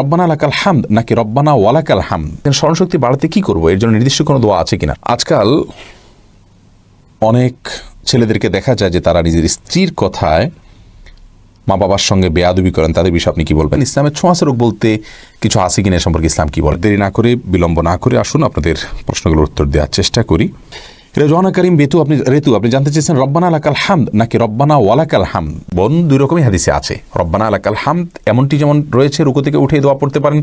রব্বানা লাকাল হামদ নাকি রব্বানা ওয়ালাকাল হামদ? স্মরণশক্তি বাড়াতে কি করব? এর জন্য নির্দিষ্ট কোনো দোয়া আছে কিনা? আজকাল অনেক ছেলেদেরকে দেখা যায় যে তারা নিজের স্ত্রীর কথায় মা বাবার সঙ্গে বেয়াদবি করেন। তাদের বিষয়ে আপনি কি বলবেন? ইসলামের ছোঁয়াশে রোগ বলতে কিছু আছে কিনা সম্পর্কে ইসলাম কি বলে? দেরি না করে, বিলম্ব না করে আসুন, আপনাদের প্রশ্নগুলোর উত্তর দেওয়ার চেষ্টা করি। রেজওয়ানা করিম বেতু আপনি রেতু আপনি জানতে চেয়েছেন রব্বানা আলাকাল হামদ নাকি রব্বানা ওয়ালাকাল হামদ? বোন দুই রকমই হাদিসে আছে। রব্বানা আলাকাল হামদ এমনটি যেমন রয়েছে, রুকু থেকে উঠে দোয়া পড়তে পারেন।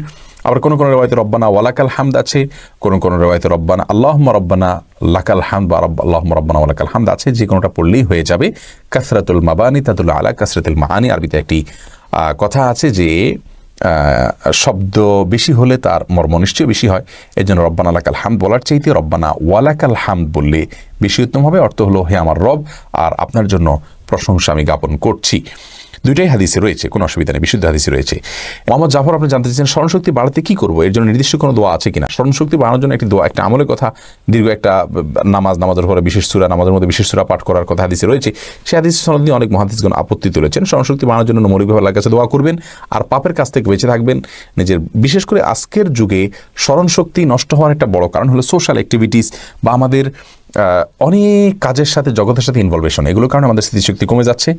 আবার কোনো কোনো রেওয়ায়তে রব্বানা ওয়ালাকাল হামদ আছে, কোনো কোনো রেওয়ায়তে রব্বানা আল্লাহ রব্বানা লাকাল হামদ বা রব্বা, আল্লাহম্মা রব্বানা ওয়ালাকাল হামদ আছে, যে কোনোটা পড়লেই হয়ে যাবে। কাসরাতুল মাবানি তাদুল আলা কাসরাতুল মাহানি আরবিতে একটি কথা আছে যে শব্দ বেশি হলে তার মর্ম নিশ্চয় বেশি হয়। এই জন্য রব্বানা আলাকাল হামদ বলার চাইতে রব্বানা ওয়ালাকাল হামদ বললে বেশি উত্তম হবে। অর্থ হলো, হে আমার রব, আর আপনার জন্য প্রশংসা আমি জ্ঞাপন করছি। দুইটাই হাদিসে রয়েছে, কোনো অসুবিধা নেই, বিশুদ্ধ হাদিসে রয়েছে। মোহাম্মদ জাফর, আপনি জানতে চাইছেন স্মরণশক্তি বাড়াতে কি করব? এর জন্য নির্দিষ্ট কোনো দোয়া আছে কিনা? স্মরণশক্তি বাড়ানোর জন্য একটি দোয়া, একটা আমলের কথা, দীর্ঘ একটা নামাজ, নামাজের পরে বিশেষ সুরা, নামাজের মধ্যে বিশেষ সুরা পাঠ করার কথা হাদিসে রয়েছে। সেই হাদিস সনদ নিয়ে অনেক মহাদিসগণ আপত্তি তুলেছেন। স্মরণশক্তি বাড়ানোর জন্য মৌলিকভাবে আল্লাহর কাছে দোয়া করবেন আর পাপের কাছ থেকে বেঁচে থাকবেন। নিজের, বিশেষ করে আজকের যুগে স্মরণশক্তি নষ্ট হওয়ার একটা বড় কারণ হলো সোশ্যাল অ্যাক্টিভিটিস বা আমাদের অনেক কাজের সাথে, জগতের সাথে ইনভলভেশন এগুলোর কারণে আমাদের স্মৃতিশক্তি কমে যাচ্ছে।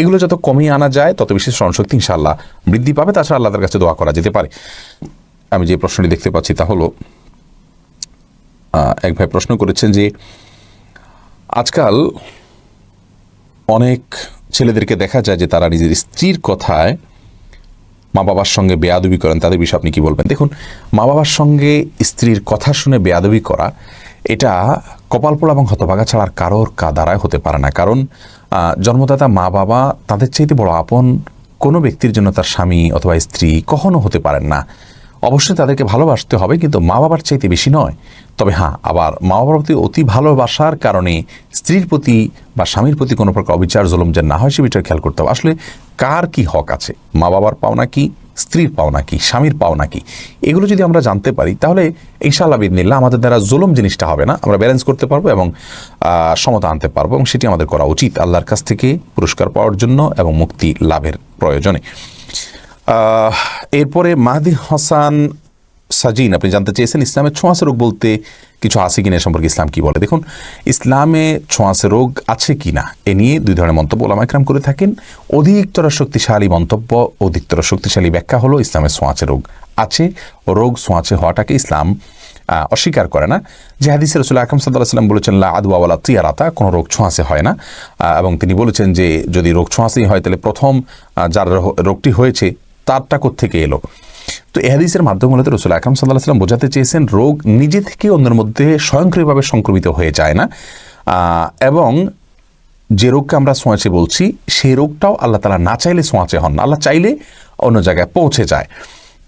এগুলো যত কমিয়ে আনা যায়, তত বেশি স্মরণশক্তি ইনশাআল্লাহ বৃদ্ধি পাবে। তাছাড়া আল্লাহর কাছে দোয়া করা যেতে পারে। আমি যে প্রশ্নটি দেখতে পাচ্ছি তা হলো এক ভাই প্রশ্ন করেছেন যে, আজকাল অনেক ছেলেদেরকে দেখা যায় যে তারা নিজের স্ত্রীর কথায় মা বাবার সঙ্গে বেয়াদবি করেন। তাদের বিষয়ে আপনি কি বলবেন? দেখুন মা বাবার সঙ্গে স্ত্রীর কথা শুনে বেয়াদবি করা এটা কপালপোড়া এবং হতভাগা ছাড়ার কারোর কা দ্বারায় হতে পারে না। কারণ জন্মদাতা মা বাবা তাদের চাইতে বড় আপন কোনো ব্যক্তির জন্য তার স্বামী অথবা স্ত্রী কখনো হতে পারেন না। অবশ্যই তাদেরকে ভালোবাসতে হবে কিন্তু মা বাবার চাইতে বেশি নয়। তবে হ্যাঁ আবার মা বাবার প্রতি অতি ভালোবাসার কারণে স্ত্রীর প্রতি বা স্বামীর প্রতি কোনো প্রকার অবিচার, জলম যেন না হয় সে বিষয়ে খেয়াল করতে হবে। আসলে কার কি হক আছে? মা বাবার পাওনা কি? স্ত্রীর পাওনা কি, স্বামীর পাওনা কি? এগুলো যদি আমরা জানতে পারি, তাহলে ইনশাআল্লাহ বিদিনিল্লাহ আমাদের দ্বারা জুলুম জিনিসটা হবে না। আমরা ব্যালেন্স করতে পারব এবং সমতা আনতে পারব এবং সেটি আমাদের করা উচিত আল্লাহর কাছ থেকে পুরস্কার পাওয়ার জন্য এবং মুক্তি লাভের প্রয়োজনে। এরপরে মাহদি হাসান সাজিন, আপনি জানতে চেয়েছেন ইসলামের ছোঁয়াশে রোগ বলতে কিছু আছে কিনা সম্পর্কে ইসলাম কি বলে? দেখুন, ইসলামে ছোঁয়াশে রোগ আছে কি না এ নিয়ে দুই ধরনের মন্তব্য ওলামা একরাম করে থাকেন। অধিকতর শক্তিশালী মন্তব্য, অধিকতর শক্তিশালী ব্যাখ্যা হলো ইসলামের ছোঁয়াচে রোগ আছে। রোগ ছোঁয়াচে হওয়াটাকে ইসলাম অস্বীকার করে না। যে হাদিসের রসুল আকরম সাল্লাহ সাল্লাম বলেছেন, লা আদওয়ালা তিয়ারাতা কোনো রোগ ছোঁয়াশে হয় না। এবং তিনি বলেছেন যে যদি রোগ ছোঁয়াশেই হয়, তাহলে প্রথম যার রোগটি হয়েছে, তারটা থেকে এলো? তো এই হাদিসের মাধ্যমে মূলত রসুল আকরম সাল্লাহ সাল্লাম বোঝাতে চেয়েছেন, রোগ নিজে থেকে অন্যের মধ্যে স্বয়ংক্রিয়ভাবে সংক্রমিত হয়ে যায় না। এবং যে রোগকে আমরা সোঁয়াচে বলছি, সেই রোগটাও আল্লাহ তালা না চাইলে সোঁয়াচে হন না। আল্লাহ চাইলে অন্য জায়গায় পৌঁছে যায়।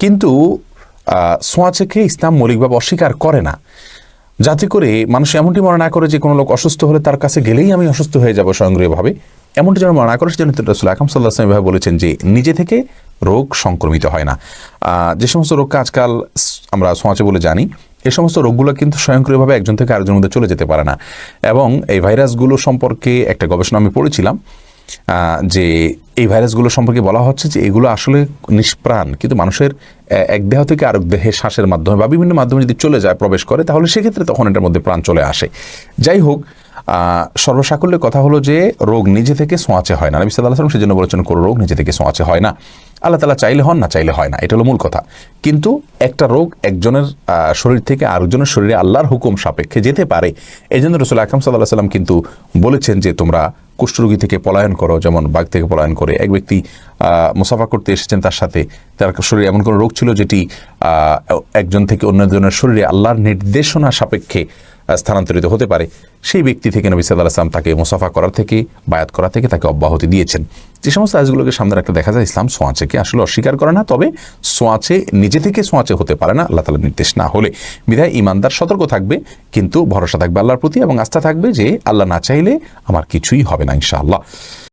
কিন্তু সোঁয়াচেকে ইসলাম মৌলিকভাবে অস্বীকার করে না। যাতে করে মানুষ এমনটি মনে না করে যে কোনো লোক অসুস্থ হলে তার কাছে গেলেই আমি অসুস্থ হয়ে যাব স্বয়ংক্রিয়ভাবে। এমনটি যেন মনে না করে, সেজন্য রসুল আকরম সাল্লাহ আসলাম এভাবে বলেছেন যে নিজে থেকে রোগ সংক্রমিত হয় না। যে সমস্ত রোগকে আজকাল আমরা সোঁয়াচে বলে জানি এই সমস্ত রোগগুলো কিন্তু স্বয়ংক্রিয়ভাবে একজন থেকে আরেকজনের মধ্যে চলে যেতে পারে না। এবং এই ভাইরাসগুলো সম্পর্কে একটা গবেষণা আমি পড়েছিলাম যে এই ভাইরাসগুলো সম্পর্কে বলা হচ্ছে যে এগুলো আসলে নিষ্প্রাণ, কিন্তু মানুষের, এ- এক দেহ থেকে আরেক দেহে শ্বাসের মাধ্যমে বা বিভিন্ন মাধ্যমে যদি চলে যায়, প্রবেশ করে, তাহলে সেক্ষেত্রে তখন এটার মধ্যে প্রাণ চলে আসে। যাই হোক সর্বসাকল্যের কথা হলো যে রোগ নিজে থেকে সোঁয়াচে হয় না। নবী সাল্লাহ সাল্লাম সেজন্য বলেছেন, কোনো রোগ নিজে থেকে সোঁয়াচে হয় না। আল্লাহ তালা চাইলে হন, না চাইলে হয় না। এটা হলো মূল কথা। কিন্তু একটা রোগ একজনের শরীর থেকে আরেকজনের শরীরে আল্লাহর হুকুম সাপেক্ষে যেতে পারে। এই জন্য রসুল আকরম সাল্লাহ সাল্লাম কিন্তু বলেছেন যে, তোমরা কুষ্ঠরোগী থেকে পলায়ন করো, যেমন বাঘ থেকে পলায়ন করে। এক ব্যক্তি মুসাফা করতে এসেছেন তার সাথে। তার শরীরে এমন কোনো রোগ ছিল যেটি একজন থেকে অন্যজনের শরীরে আল্লাহর নির্দেশনা সাপেক্ষে স্থানান্তরিত হতে পারে। সেই ব্যক্তি থেকে নবী সাল্লাহ আসলাম তাকে মুসাফা করার থেকে, বায়াত করা থেকে তাকে অব্যাহতি দিয়েছেন। যে সমস্ত আজগুলোকে সামনে রাখতে দেখা যায় ইসলাম সোঁয়াচেকে আসলে অস্বীকার করে না, তবে সোঁয়াচে নিজে থেকে সোঁয়াচে হতে পারে না, আল্লাহ তালার নির্দেশ না হলে। বিধায় ইমানদার সতর্ক থাকবে, কিন্তু ভরসা থাকবে আল্লাহর প্রতি এবং আস্থা থাকবে যে আল্লাহ না চাইলে আমার কিছুই হবে না ইনশাআল্লাহ।